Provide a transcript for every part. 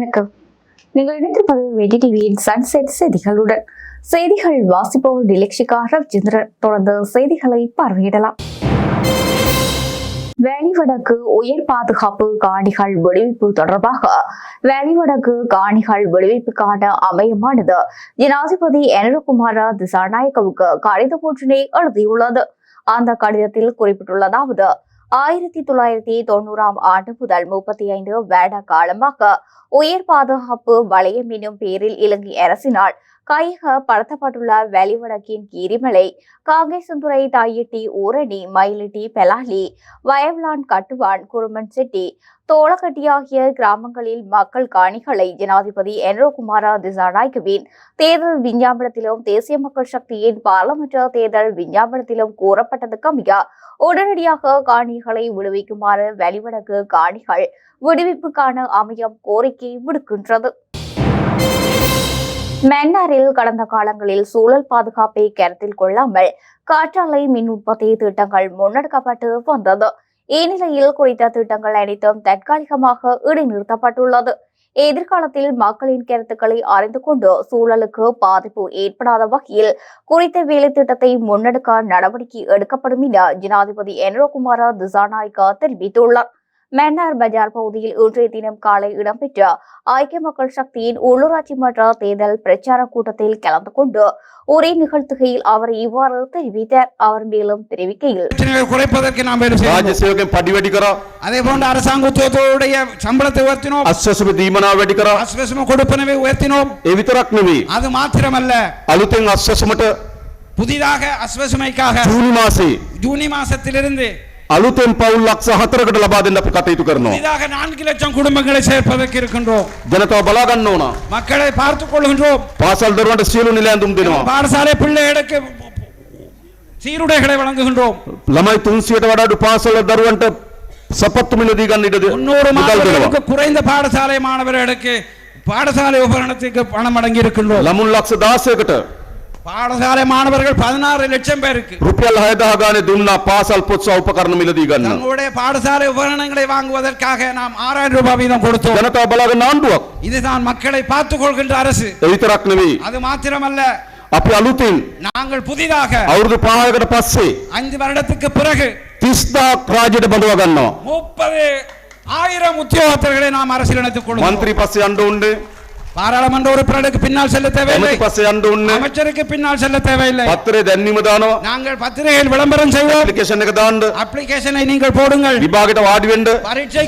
வணக்கம். நீங்கள் இணைந்திருப்பது வெடி டிவியின் சன்செட் செய்திகளுடன். செய்திகள் வாசிப்பவர் டிலக்ஷிகா ரவிச்சந்திரன். தொடர்ந்து செய்திகளை பார்வையிடலாம். வெளிவடக்கு உயர் பாதுகாப்பு காணிகள் விடுவிப்பு தொடர்பாக வெளிவடக்கு காணிகள் விடுவிப்புக்கான அமையமானது. ஜனாதிபதி எனருகுமார திசாநாயக்கவுக்கு கடிதம் ஒன்றினை எழுதியுள்ளது. அந்த கடிதத்தில் குறிப்பிட்டுள்ளதாவது ஆயிரத்தி தொள்ளாயிரத்தி தொண்ணூறாம் ஆண்டு முதல் முப்பத்தி ஐந்து வருட காலமாக உயர் பாதுகாப்பு வளையம் என்னும் பேரில் இலங்கை அரசினால் கைக படுத்தப்பட்டுள்ள வெளிவடக்கின் கீரிமலை காங்கேசந்துறை தாயிட்டி ஊரணி மயிலிட்டி பெலாலி வயவ்லான் கட்டுவான் குருமன் செட்டி தோளக்கட்டி ஆகிய கிராமங்களில் மக்கள் காணிகளை ஜனாதிபதி என்ரோகுமார திசாநாயகவின் தேர்தல் விஞ்ஞாபனத்திலும் தேசிய மக்கள் சக்தியின் பாராளுமன்ற தேர்தல் விஞ்ஞாபனத்திலும் கூறப்பட்டதுக்கு அமைய உடனடியாக காணிகளை விடுவிக்குமாறு வெளிவடக்கு காணிகள் விடுவிப்புக்கான அமையம் கோரிக்கை விடுக்கின்றது. மன்னாரில் கடந்த காலங்களில் சூழல் பாதுகாப்பை கருத்தில் கொள்ளாமல் காற்றாலை மின் உற்பத்தி திட்டங்கள் முன்னெடுக்கப்பட்டு வந்தது. இந்நிலையில் குறித்த திட்டங்கள் அனைத்தும் தற்காலிகமாக இடைநிறுத்தப்பட்டுள்ளது. எதிர்காலத்தில் மக்களின் கருத்துக்களை அறிந்து கொண்டு சூழலுக்கு பாதிப்பு ஏற்படாத வகையில் குறித்த வேலை திட்டத்தை முன்னெடுக்க நடவடிக்கை எடுக்கப்படும் என ஜனாதிபதி என்ரோகுமார திசாநாயக்கா தெரிவித்துள்ளார். மன்னார் பஜார் பகுதியில் இன்றைய தினம் காலை இடம்பெற்ற ஐக்கிய மக்கள் சக்தியின் உள்ளூராட்சி மன்ற தேர்தல் பிரச்சார கூட்டத்தில் கலந்து கொண்டு உரை நிகழ்த்துகையில் அவர் இவ்வாறு தெரிவித்தார். அவர் மேலும் தெரிவிக்கையில் குறைப்பதற்கு நாம் படிவெடுக்கிறோம் அதே போன்ற அரசாங்கத்தோடைய சம்பளத்தை உயர்த்தினோம். அஸ்வசம தீமனா வெடிக்கிறோம் அஸ்வசம கொடுப்பனவை உயர்த்தினோம். எவித்தரக்னவி அது மாத்திரமல்ல. அழுத்தம் அஸ்வசமட்ட? புதிதாக அஸ்வசமைக்காக ஜூனி மாசி. ஜூனி மாசத்திலிருந்து அழுத்தம் பவுல் லட்ச ஹத்தர கடல பாதிந்த கத்தைத்து கரணும் இதாக நான்கு லட்சம் குடும்பங்களை சேர்ப்பதற்கு இருக்கின்றோம் ஜனதா பலாகண்ணோனா மக்களை பார்த்துக் கொள்கின்றோம் பாசால் தருவாண்ட சீலு நிலையந்தும் தினம் பாடசாலை பிள்ளைகளுக்கு சீருடைகளை வழங்குகின்றோம் லமை துன்சியட வடாடு பாசால் தருவாண்ட சப்பத்து மில்லதிகன்னிடது முன்னூறு மாணவர்களுக்கு குறைந்த பாடசாலை மாணவர்களுக்கு பாடசாலை உபகரணத்துக்கு பணம் அடங்கி இருக்கின்றோம் லமுன் லட்ச தாசேகிட்ட பாடசாலை மாணவர்கள் பதினாறு லட்சம் பேருக்கு රුපියල් 6000 ගානේ දුන්නා පාසල් පොත් සහ උපකරණ මිලදී ගන්න தங்களுடைய பாடசாலை உபகரணங்களை வாங்குவதற்காக நாம் ஆறாயிரம் ரூபாய் வீதம் கொடுத்தோம் ජනතාව බලා ගන්න ආණ්ඩුවක් இதுதான் மக்களை பார்த்துக் கொள்கின்ற அரசு ඒ විතරක් නෙවෙයි அது மாத்திரமல்ல අපි අලුතින් நாங்கள் புதிதாக අවුරුදු 5කට පස්සේ ஐந்து வருடத்துக்கு பிறகு 30000 රාජ්‍යයට බඳවා ගන්නවා முப்பது ஆயிரம் உத்தியோகத்தர்களை நாம் அரசியல் இணைத்துக் கொள்வோம் මන්ත්‍රී පස්සේ යන්න ඕනේ பாராளுமன்ற உறுப்பினருக்கு பின்னால் செல்ல தேவையில்லை. பஸ்ஸை அண்டு ஒண்ணு அமைச்சருக்கு பின்னால் செல்ல தேவையில்லை. பத்திரை தண்ணிம தானோ நாங்கள் பத்திரையில் விளம்பரம் செய்வோம். அப்ளிகேஷனுக்கு தான் அப்ளிகேஷனை நீங்கள் போடுங்கள். விபாகிட்ட வாடி வேண்டு. பரீட்சை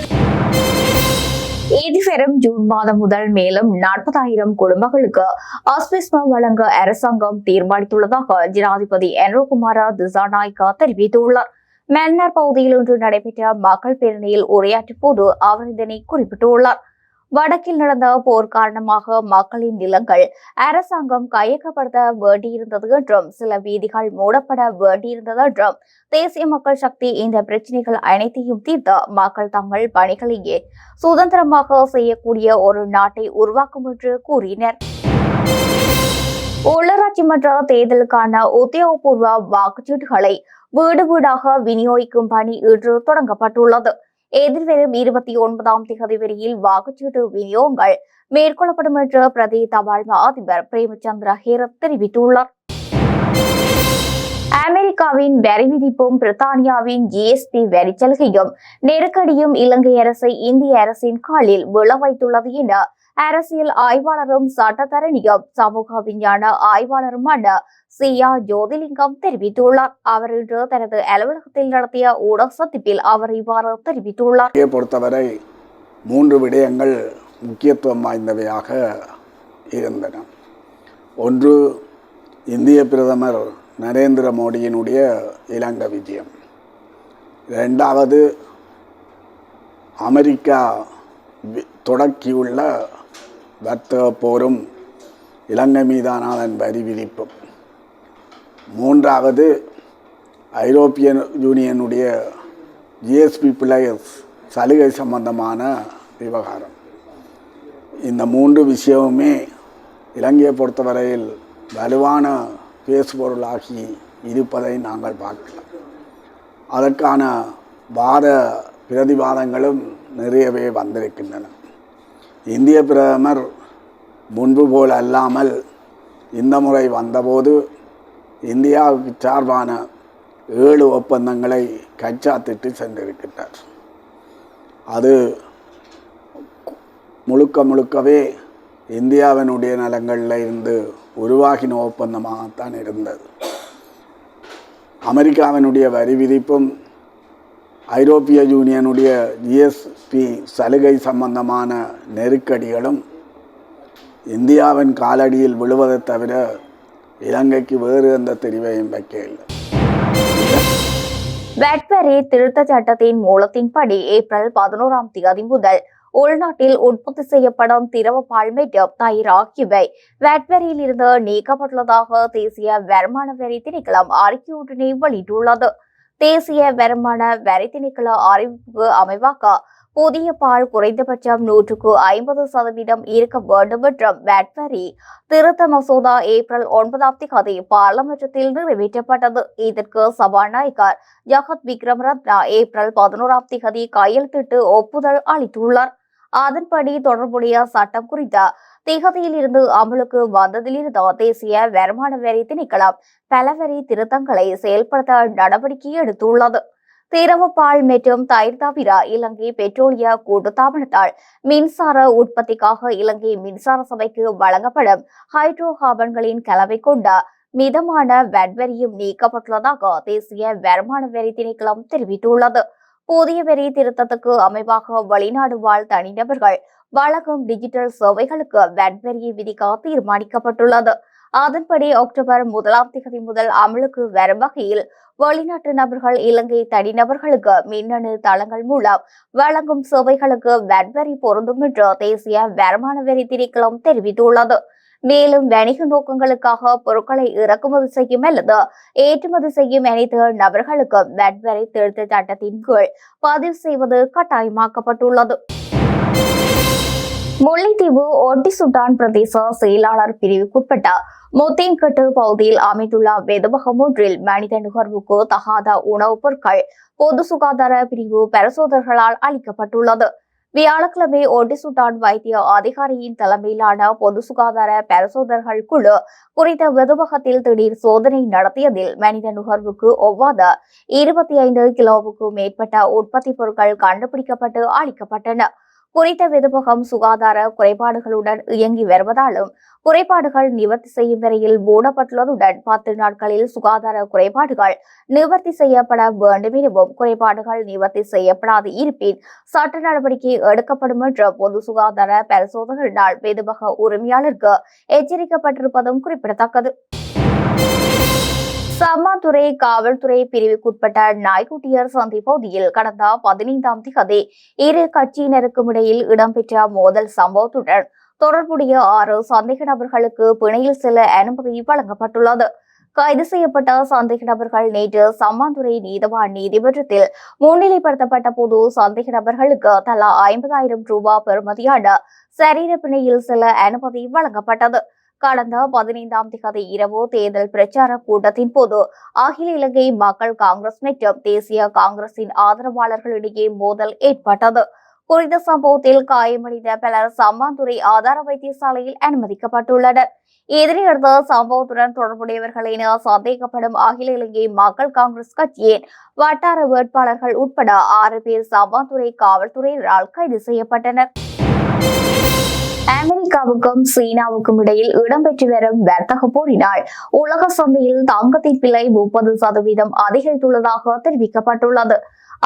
நீதிபெறும் ஜூன் மாதம் முதல் மேலும் நாற்பதாயிரம் குடும்பங்களுக்கு ஆஸ்பெஸ்மா வழங்க அரசாங்கம் தீர்மானித்துள்ளதாக ஜனாதிபதி என்ரோகுமாரா திசாநாய்கா தெரிவித்துள்ளார். மன்னார் பகுதியில் ஒன்று நடைபெற்ற மக்கள் பேரணியில் உரையாற்றும் போது அவர் இதனை குறிப்பிட்டுள்ளார். வடக்கில் நடந்த போர் காரணமாக மக்களின் நிலங்கள் அரசாங்கம் கையகப்படுத்த வேண்டியிருந்தது என்றும் சில வீதிகள் மூடப்பட வேண்டியிருந்தது என்றும் தேசிய மக்கள் சக்தி இந்த பிரச்சனைகள் அனைத்தையும் தீர்த்து மக்கள் தங்கள் பணிகளையே சுதந்திரமாக செய்யக்கூடிய ஒரு நாட்டை உருவாக்கும் என்று கூறினர். உள்ளாட்சி மன்ற தேர்தலுக்கான உத்தியோகபூர்வ வாக்குச்சீட்டுகளை வீடு வீடாக விநியோகிக்கும் பணி இன்று தொடங்கப்பட்டுள்ளது. எதிர்வரும் இருபத்தி ஒன்பதாம் தேதி வரையில் வாக்குச்சீட்டு விநியோகங்கள் மேற்கொள்ளப்படும் என்று பிரதி தபால் அதிபர் பிரேமச்சந்திர ஹேரத் தெரிவித்துள்ளார். அமெரிக்காவின் வரி விதிப்பும் பிரித்தானியாவின் ஜிஎஸ்டி வரி சலுகையும் நெருக்கடியும் இலங்கை அரசை இந்திய அரசின் காலில் விழ வைத்துள்ளது என அரசியல் ஆய்வாளரும் சட்டத்தரணியும் சமூக விஞ்ஞான ஆய்வாளருமான சியா ஜோதிலிங்கம் தெரிவித்துள்ளார். அவர் இன்று தனது அலுவலகத்தில் நடத்திய ஊடக சந்திப்பில் அவர் இவ்வாறு தெரிவித்துள்ளார். பொறுத்தவரை மூன்று விடயங்கள் முக்கியத்துவம் வாய்ந்தவையாக இருந்தன. ஒன்று இந்திய பிரதமர் நரேந்திர மோடியினுடைய இலங்கை விஜயம். ரெண்டாவது அமெரிக்கா வி- தொடக்கியுள்ள வர்த்தக போரும் இலங்கை மீதான அதன் வரி விதிப்பும். மூன்றாவது ஐரோப்பிய யூனியனுடைய ஜிஎஸ்பி பிளேயர்ஸ் சலுகை சம்பந்தமான விவகாரம். இந்த மூன்று விஷயமுமே இலங்கையை பொறுத்தவரையில் வலுவான பேசுபொருளாகி இருப்பதை நாங்கள் பார்க்கலாம். அதற்கான வாத பிரதிவாதங்களும் நிறையவே வந்திருக்கின்றன. இந்திய பிரதமர் முன்பு போல் அல்லாமல் இந்த முறை வந்தபோது இந்தியாவுக்கு சார்பான ஏழு ஒப்பந்தங்களை கைச்சாத்திட்டு சென்றிருக்கின்றார். அது முழுக்க முழுக்கவே இந்தியாவினுடைய நலங்களில் இருந்து உருவாகின ஒப்பந்தமாகத்தான் இருந்தது. அமெரிக்காவினுடைய வரி விதிப்பும் ஐரோப்பிய யூனியனுடைய ஜிஎஸ்பி சலுகை சம்பந்தமான நெருக்கடிகளும் இந்தியாவின் காலடியில் விழுவதை தவிர இலங்கைக்கு வேறு எந்த தெரிவையும் வைக்கவில்லை. வெட்வரி திருத்த சட்டத்தின் மூலத்தின்படி ஏப்ரல் பதினோராம் தேதி முதல் உள்நாட்டில் உற்பத்தி செய்யப்படும் திரவ பால் தயிர் ஆகியவை வெட்வரியில் இருந்து நீக்கப்பட்டுள்ளதாக தேசிய வருமான வரி திணைக்களம் அறிக்கையொன்றினை வெளியிட்டுள்ளது. தேசிய வருமான வரி திணைக்கள அறிவிப்புக்கு அமைவாக புதிய பால் குறைந்தபட்சம் நூற்றுக்கு ஐம்பது சதவீதம் இருக்க வேண்டும் என்றும் வெட்வரி திருத்த மசோதா ஏப்ரல் ஒன்பதாம் தேதி பாராளுமன்றத்தில் நிறைவேற்றப்பட்டது. இதற்கு சபாநாயகர் ஜகத் விக்ரம் ரத்னா ஏப்ரல் பதினோராம் தேதி கையெழுத்திட்டு ஒப்புதல் அளித்துள்ளார். அதன்படி தொடர்புடைய சட்டம் குறித்த திகதியில் இருந்து அமலுக்கு வந்ததிலிருந்து தேசிய வருமான வரி திணைக்களம் பல வரி திருத்தங்களை செயல்படுத்த நடவடிக்கை எடுத்துள்ளது. திரவ பால் மற்றும் தயிர் தவிர இலங்கை பெட்ரோலிய கூட்டுத்தாபனத்தால் மின்சார உற்பத்திக்காக இலங்கை மின்சார சபைக்கு வழங்கப்படும் ஹைட்ரோ கார்பன்களின் கலவை கொண்ட மிதமான வட்வரியும் நீக்கப்பட்டுள்ளதாக தேசிய வருமான வரி திணைக்களம் தெரிவித்துள்ளது. புதிய வரி திருத்தத்துக்கு அமைவாக வெளிநாடு வாழ் தனிநபர்கள் வழங்கும் டிஜிட்டல் சேவைகளுக்கு வட் வரியை விதிக்க தீர்மானிக்கப்பட்டுள்ளது. அதன்படி அக்டோபர் முதலாம் தேதி முதல் அமலுக்கு வரும் வகையில் வெளிநாட்டு நபர்கள் இலங்கை தனிநபர்களுக்கு மின்னணு தளங்கள் மூலம் வழங்கும் சேவைகளுக்கு வட் வரி பொருந்தும் என்று தேசிய வருமான வரி திணைக்களம் தெரிவித்துள்ளது. மேலும் வணிக நோக்கங்களுக்காக பொருட்களை இறக்குமதி செய்யும் அல்லது ஏற்றுமதி செய்யும் அனைத்து நபர்களுக்கும் வட் திருத்த சட்டத்தின் கீழ் பதிவு செய்வது கட்டாயமாக்கப்பட்டுள்ளது. முல்லைத்தீவு ஒட்டிசுட்டான் பிரதேச செயலாளர் பிரிவுக்குட்பட்ட முத்தேன்கட்டு பகுதியில் அமைந்துள்ள வெதுவகம் ஒன்றில் மனித நுகர்வுக்கு தகாத உணவுப் பொருட்கள் பொது சுகாதார பிரிவு பரிசோதகர்களால் அளிக்கப்பட்டுள்ளது. வியாழக்கிழமை ஒடிசுடான் வைத்திய அதிகாரியின் தலைமையிலான பொது சுகாதார பரிசோதகர்கள் குழு குறித்த வெதுவகத்தில் திடீர் சோதனை நடத்தியதில் மனித நுகர்வுக்கு ஒவ்வாத இருபத்தி ஐந்து கிலோவுக்கு மேற்பட்ட உற்பத்தி பொருட்கள் கண்டுபிடிக்கப்பட்டு அளிக்கப்பட்டன. குறித்த வெதுவகம் சுகாதார குறைபாடுகளுடன் இயங்கி வருவதாலும் குறைபாடுகள் நிவர்த்தி செய்யும் வரையில் மூடப்பட்டுள்ளதுடன் பத்து நாட்களில் சுகாதார குறைபாடுகள் நிவர்த்தி செய்யப்பட வேண்டும் எனவும் குறைபாடுகள் நிவர்த்தி செய்யப்படாது இருப்பின் சட்ட நடவடிக்கை எடுக்கப்படும் என்று பொது சுகாதார பரிசோதகர்களால் வெதுவக உரிமையாளருக்கு எச்சரிக்கப்பட்டிருப்பதும் குறிப்பிடத்தக்கது. சம்மாந்துறை காவல்துறை பிரிவுக்குட்பட்ட நாய்க்குட்டியர் சந்தி பகுதியில் கடந்த பதினைந்தாம் திகதி இரு கட்சியினருக்கும் இடையில் இடம்பெற்ற மோதல் சம்பவத்துடன் தொடர்புடைய ஆறு சந்தேக நபர்களுக்கு பிணையில் செல்ல அனுமதி வழங்கப்பட்டுள்ளது. கைது செய்யப்பட்ட சந்தேக நபர்கள் நேற்று சம்மாந்துறை நீதவான் நீதிமன்றத்தில் முன்னிலைப்படுத்தப்பட்ட போது சந்தேக நபர்களுக்கு தலா ஐம்பதாயிரம் ரூபாய் பெறுமதியான சரீர பிணையில் செல்ல அனுமதி வழங்கப்பட்டது. கடந்த பதினைந்தாம் தேதி இரவு தேர்தல் பிரச்சார கூட்டத்தின் போது அகில இலங்கை மக்கள் காங்கிரஸ் மற்றும் தேசிய காங்கிரசின் ஆதரவாளர்களிடையே மோதல் ஏற்பட்டது. குறித்த சம்பவத்தில் காயமடைந்த பலர் சம்மாந்துறை ஆதார வைத்தியசாலையில் அனுமதிக்கப்பட்டுள்ளனர். இதனையடுத்து சம்பவத்துடன் தொடர்புடையவர்கள் என சந்தேகப்படும் அகில இலங்கை மக்கள் காங்கிரஸ் கட்சியின் வட்டார வேட்பாளர்கள் உட்பட ஆறு பேர் சம்மாந்துறை காவல்துறையினரால் கைது செய்யப்பட்டனர். அமெரிக்காவுக்கும் சீனாவுக்கும் இடையில் இடம்பெற்று வரும் வர்த்தக போரினால் உலக சந்தையில் தங்கத்தின் விலை முப்பது சதவீதம் அதிகரித்துள்ளதாக தெரிவிக்கப்பட்டுள்ளது.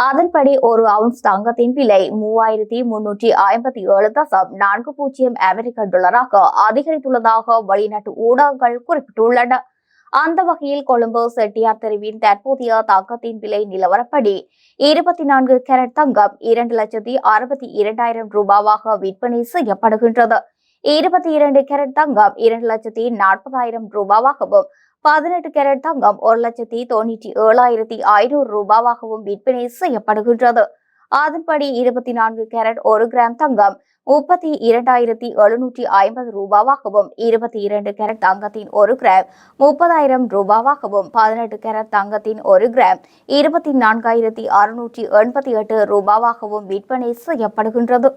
அதன்படி ஒரு அவுன்ஸ் தங்கத்தின் விலை மூவாயிரத்தி முன்னூற்றி ஐம்பத்தி ஏழு தசம் நான்கு பூஜ்ஜியம் அமெரிக்க டாலராக அதிகரித்துள்ளதாக வெளிநாட்டு ஊடகங்கள் குறிப்பிட்டுள்ளன. அந்த வகையில் கொழும்பு செட்டியார் தெருவின் தற்போதைய தங்கத்தின் விலை நிலவரப்படி இருபத்தி நான்கு கேரட் தங்கம் இரண்டு லட்சத்தி அறுபத்தி இரண்டாயிரம் ரூபாவாக விற்பனை செய்யப்படுகின்றது. இருபத்தி இரண்டு கேரட் தங்கம் இரண்டு லட்சத்தி நாற்பதாயிரம் ரூபாவாகவும் பதினெட்டு கேரட் தங்கம் ஒரு லட்சத்தி தொண்ணூற்றி ஏழாயிரத்தி ஐநூறு ரூபாவாகவும் விற்பனை செய்யப்படுகின்றது. அதன்படி இருபத்தி நான்கு கேரட் ஒரு கிராம் தங்கம் முப்பத்தி இரண்டாயிரத்தி எழுநூற்றி ஐம்பது ரூபாவாகவும் இருபத்தி இரண்டு கேரட் தங்கத்தின் ஒரு கிராம் முப்பதாயிரம் ரூபாவாகவும் பதினெட்டு கேரட் தங்கத்தின் ஒரு கிராம் இருபத்தி நான்காயிரத்தி அறுநூற்றி எண்பத்தி எட்டு ரூபாவாகவும் விற்பனை செய்யப்படுகின்றது.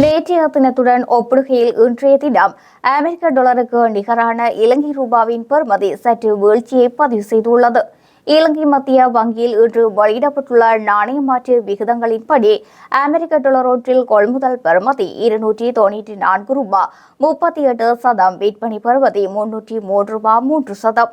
நேற்றைய தினத்துடன் ஒப்பிடுகையில் இன்றைய தினம் அமெரிக்க டாலருக்கு நிகரான இலங்கை ரூபாவின் பெறுமதி சற்று வீழ்ச்சியை பதிவு செய்துள்ளது. இலங்கை மத்திய வங்கியில் இன்று வெளியிடப்பட்டுள்ள நாணய மாற்று விகிதங்களின்படி அமெரிக்க டாலர் ஒன்றில் கொள்முதல் பெறுமதி இருநூற்றி தொன்னூற்றி நான்கு ரூபாய் முப்பத்தி எட்டு சதம் விற்பனை பெறுமதி முன்னூற்றி மூன்று ரூபாய் மூன்று சதம்.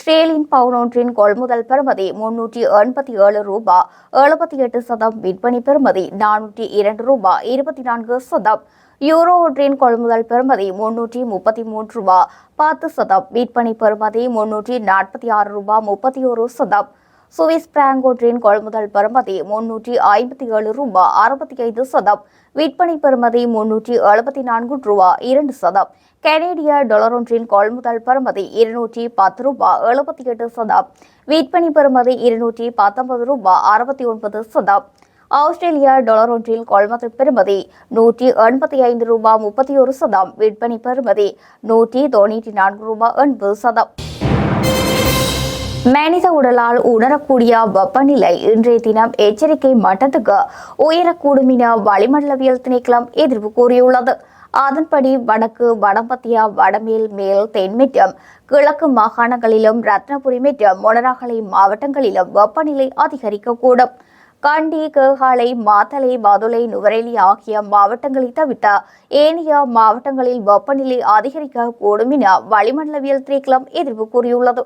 ஸ்ரேலின் பவுனொன்றின் கொள்முதல் பெறுமதி முன்னூற்றி எண்பத்தி ஏழு ரூபாய் எழுபத்தி எட்டு சதம் விற்பனை பெறுமதி நானூற்றி இரண்டு ரூபாய் இருபத்தி நான்கு சதம். யூரோ ஒன்றின் கொள்முதல் பெறுமதி முன்னூற்றி முப்பத்தி மூன்று ரூபாய் பத்து சதம். விற்பனை பெறுமதி முன்னூற்றி நாற்பத்தி ஆறு ரூபாய் முப்பத்தி ஒரு சதம். சுவிஸ் பிராங்க் கொள்முதல் பெறுமதி முன்னூற்றி ஐம்பத்தி ஏழு ரூபாய் அறுபத்தி ஐந்து சதம். விற்பனை பெறுமதி முன்னூற்றி எழுபத்தி நான்கு ரூபாய் இரண்டு சதம். கனேடிய டாலர் ஒன்றின் கொள்முதல் பெறுமதி இருநூற்றி பத்து ரூபாய் எழுபத்தி எட்டு சதம். விற்பனை பெறுமதி இருநூற்றி பத்தொன்பது ரூபாய் அறுபத்தி ஒன்பது சதம். ஆஸ்திரேலிய டாலர் ஒன்றில் கொள்முதல் பெறுமதி நூற்றி எண்பத்தி ஐந்து ரூபாய் முப்பத்தி ஒரு சதம். விற்பனை பெறுமதி நூற்றி தொண்ணூற்றி நான்கு ரூபாய் எண்பது சதம். மனித உடலால் உணரக்கூடிய வெப்பநிலை இன்றைய தினம் எச்சரிக்கை மட்டத்துக்கு உயரக்கூடும் என வளிமண்டலவியல் திணைக்களம் எதிர்ப்பு கூறியுள்ளது. அதன்படி வடக்கு வடமத்திய வடமேல் மேல் தென்மேற்றம் கிழக்கு மாகாணங்களிலும் ரத்னபுரி மற்றும் மொனராகலை மாவட்டங்களிலும் வெப்பநிலை அதிகரிக்கக்கூடும். கண்டி கேகாலை மாத்தலை மதுளை நுவரெலி ஆகிய மாவட்டங்களை தவிர்த்த ஏனைய மாவட்டங்களில் வெப்பநிலை அதிகரிக்கக்கூடும் என வளிமண்டலவியல் திணைக்களம் எதிர்ப்பு கூறியுள்ளது.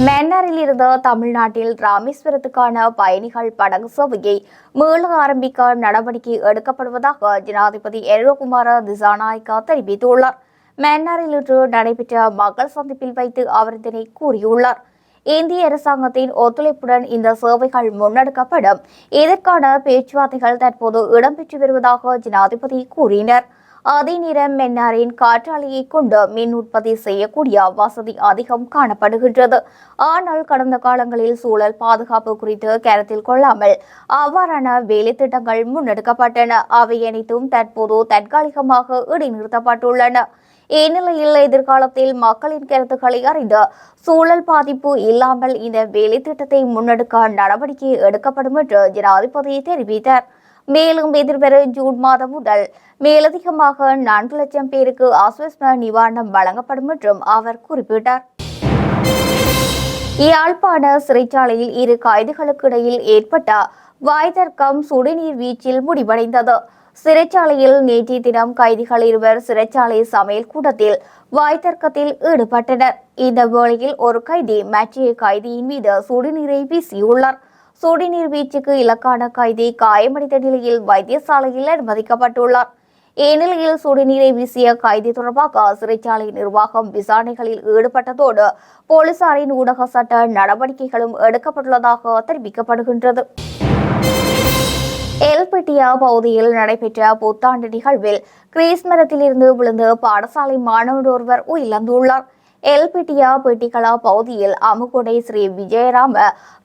மன்னாரில் இருந்து தமிழ்நாட்டில் ராமேஸ்வரத்துக்கான பயணிகள் படகு சேவையை மீள ஆரம்பிக்க நடவடிக்கை எடுக்கப்படுவதாக ஜனாதிபதி எர்வகுமார திசாநாயக்கா தெரிவித்துள்ளார். மன்னாரில் இன்று நடைபெற்ற மக்கள் சந்திப்பில் வைத்து அவர் இதனை கூறியுள்ளார். இந்திய அரசாங்கத்தின் ஒத்துழைப்புடன் இந்த சேவைகள் முன்னெடுக்கப்படும். இதற்கான பேச்சுவார்த்தைகள் தற்போது இடம்பெற்று வருவதாக ஜனாதிபதி கூறினார். அதே நேரம் மென்னாரின் காற்றாலையை கொண்டு மின் உற்பத்தி செய்யக்கூடிய வசதி அதிகம் காணப்படுகின்றது. ஆனால் கடந்த காலங்களில் சூழல் பாதுகாப்பு குறித்து கருத்தில் கொள்ளாமல் அவ்வாறான வேலை திட்டங்கள் முன்னெடுக்கப்பட்டன. அவை அனைத்தும் தற்போது தற்காலிகமாக இடைநிறுத்தப்பட்டுள்ளன. இந்நிலையில் எதிர்காலத்தில் மக்களின் கருத்துக்களை அறிந்து சூழல் பாதிப்பு இல்லாமல் இந்த வேலை திட்டத்தை முன்னெடுக்க நடவடிக்கை எடுக்கப்படும் என்று ஜனாதிபதி தெரிவித்தார். மேலும் எதிர்வரும் ஜூன் மாதம் முதல் மேலதிகமாக நான்கு லட்சம் பேருக்கு ஆஸ்வஸ்ம நிவாரணம் வழங்கப்படும் என்றும் அவர் குறிப்பிட்டார். யாழ்ப்பாண சிறைச்சாலையில் இரு கைதிகளுக்கு இடையில் ஏற்பட்ட வாய்தர்க்கம் சுடுநீர் வீச்சில் முடிவடைந்தது. சிறைச்சாலையில் நேற்றைய தினம் கைதிகள் இருவர் சிறைச்சாலை சமையல் கூடத்தில் வாய்த்தர்க்கத்தில் ஈடுபட்டனர். இந்த வேளையில் ஒரு கைதி மற்றைய கைதியின் மீது சுடுநீரை வீசியுள்ளார். சுடுநீர் வீச்சுக்கு இலக்கான கைதி காயமடைந்த நிலையில் வைத்தியசாலையில் அனுமதிக்கப்பட்டுள்ளார். இந்நிலையில் சுடுநீரை வீசிய கைதி தொடர்பாக சிறைச்சாலை நிர்வாகம் விசாரணைகளில் ஈடுபட்டதோடு போலீசாரின் ஊடக சட்ட நடவடிக்கைகளும் எடுக்கப்பட்டுள்ளதாக தெரிவிக்கப்படுகின்றது. எல்பிட்டியா பகுதியில் நடைபெற்ற புத்தாண்டு நிகழ்வில் கிரீஸ் மரத்திலிருந்து விழுந்து பாடசாலை மாணவர் ஒருவர் உயிரிழந்துள்ளார். எல்பிட்டியா பெட்டிகளா பகுதியில் அமுகுடை ஸ்ரீ விஜயராம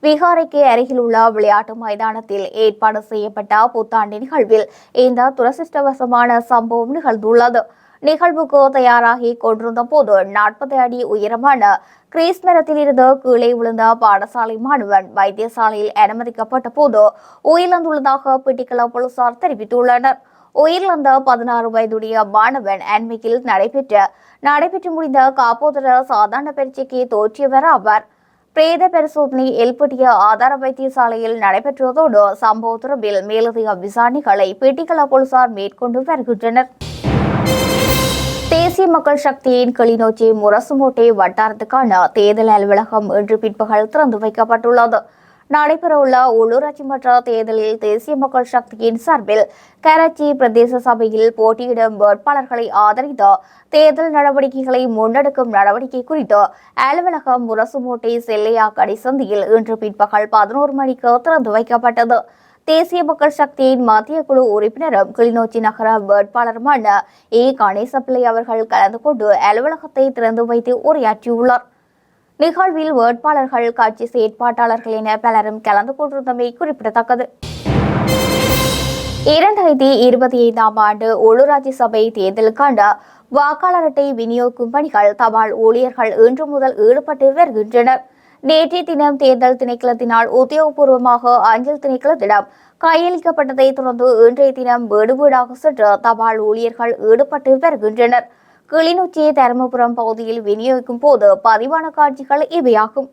விகாரைக்கு அருகில் உள்ள விளையாட்டு மைதானத்தில் ஏற்பாடு செய்யப்பட்ட புத்தாண்டு நிகழ்வில் இந்த துரதிருஷ்டவசமான சம்பவம் நிகழ்ந்துள்ளது. நிகழ்வுக்கு தயாராகி கொண்டிருந்த போது நாற்பது அடி உயரமான கிரீஸ் மரத்திலிருந்து கீழே விழுந்த பாடசாலை மாணவன் வைத்தியசாலையில் அனுமதிக்கப்பட்ட போது உயிரிழந்துள்ளதாக பிட்டிக்கலா போலீசார் தெரிவித்துள்ளனர். உயிரிழந்த பதினாறு வயதுடைய மாணவன் அண்மையில் நடைபெற்ற நடைபெற்று முடிந்த காப்போதர சாதாரண பரீட்சைக்கு தோற்றியவர் ஆவார். பிரேத பரிசோதனை எல்பட்டிய ஆதார வைத்தியசாலையில் நடைபெற்றதோடு சம்பவ தொடர்பில் மேலதிக விசாரணைகளை பெட்டிகள போலீசார் மேற்கொண்டு வருகின்றனர். தேசிய மக்கள் சக்தியின் கிளிநொச்சி முரசுமோட்டை வட்டாரத்துக்கான தேர்தல் அலுவலகம் இன்று பிற்பகல் திறந்து வைக்கப்பட்டுள்ளது. நடைபெறவுள்ள உள்ளூராட்சி மன்ற தேர்தலில் தேசிய மக்கள் சக்தியின் சார்பில் கராச்சி பிரதேச சபையில் போட்டியிடும் வேட்பாளர்களை ஆதரித்து தேர்தல் நடவடிக்கைகளை முன்னெடுக்கும் நடவடிக்கை குறித்து அலுவலகம் முரசுமோட்டை செல்லையா கடைசந்தியில் இன்று பிற்பகல் பதினோரு மணிக்கு திறந்து வைக்கப்பட்டது. தேசிய மக்கள் சக்தியின் மத்திய குழு உறுப்பினரும் கிளிநொச்சி நகர வேட்பாளருமான ஏ. கணேசப்பிள்ளை அவர்கள் கலந்து கொண்டு அலுவலகத்தை திறந்து வைத்து உரையாற்றியுள்ளார். நிகழ்வில் வேட்பாளர்கள் கட்சி செயற்பாட்டாளர்கள் என பலரும் கலந்து கொண்டிருந்தமை குறிப்பிடத்தக்கது. இரண்டாயிரத்தி இருபத்தி ஐந்தாம் ஆண்டு உள்ளூராட்சி சபை தேர்தலுக்கான வாக்காளர் அட்டை விநியோகிக்கும் பணிகள் தபால் ஊழியர்கள் இன்று முதல் ஈடுபட்டு வருகின்றனர். நேற்றைய தினம் தேர்தல் திணைக்களத்தினால் உத்தியோகபூர்வமாக அஞ்சல் திணைக்களத்திடம் கையளிக்கப்பட்டதை தொடர்ந்து இன்றைய தினம் வீடு வீடாக சென்று தபால் ஊழியர்கள் ஈடுபட்டு வருகின்றனர். கிளிநொச்சி தருமபுரம் பகுதியில் விநியோகிக்கும் போது பதிவான காட்சிகள் இவையாகும்.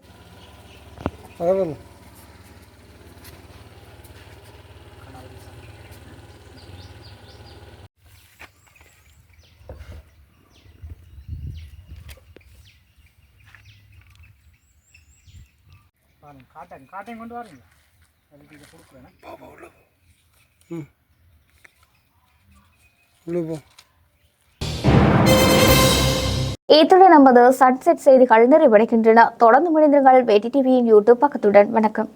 காட்டன் காட்டன் கொண்டு வரீங்க. அதுக்கு இதை கொடுக்குறேன். இத்துடன் நமது சன்செட் செய்திகள் நிறைவடைகின்றன. தொடர்ந்து மனிதர்கள் வெட்டி டிவியின் யூடியூப் பக்கத்துடன். வணக்கம்.